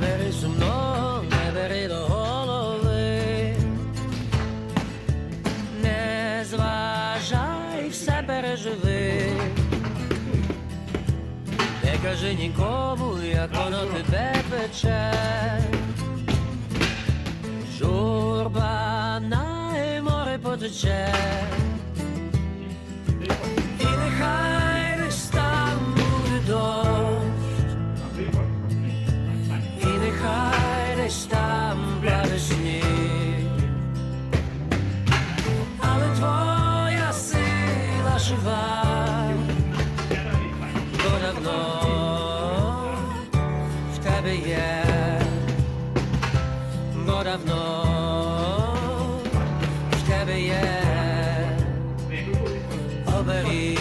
не бери сумно, не бери до голови, не зважай, все переживи, не кажи нікому, як воно тебе пече. Журба на море потече. оберіг.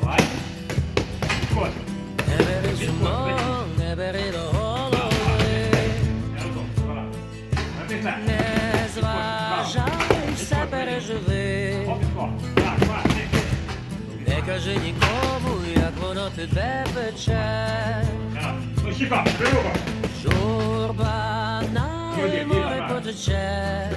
Давай. Не бери сумно, не бери голови. Не зважай, все переживи. Не кажи нікому, як воно тебе пече. Журба на море потече.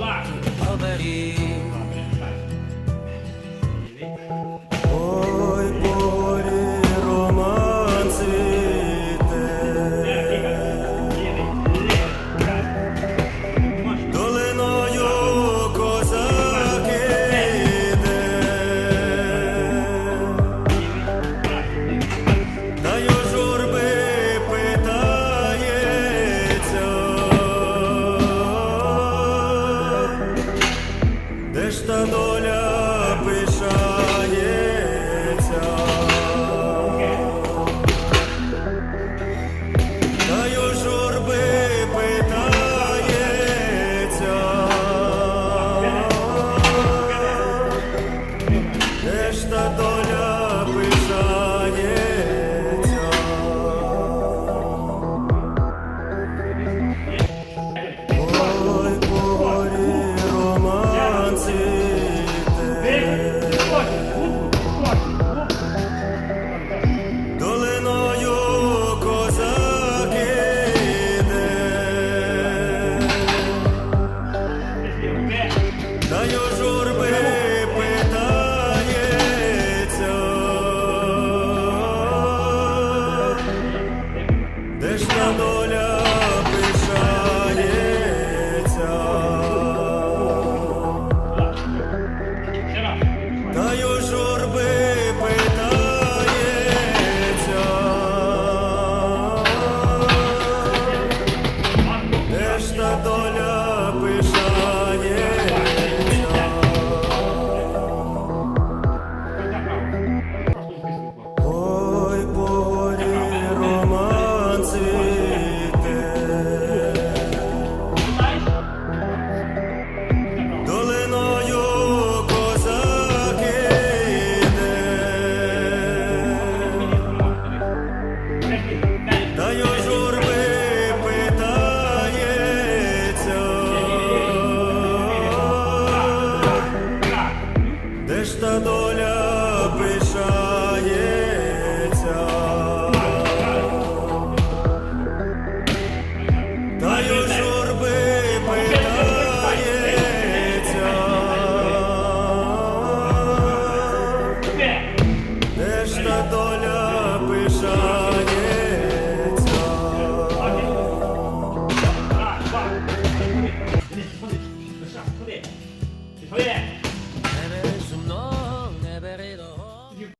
Nobody.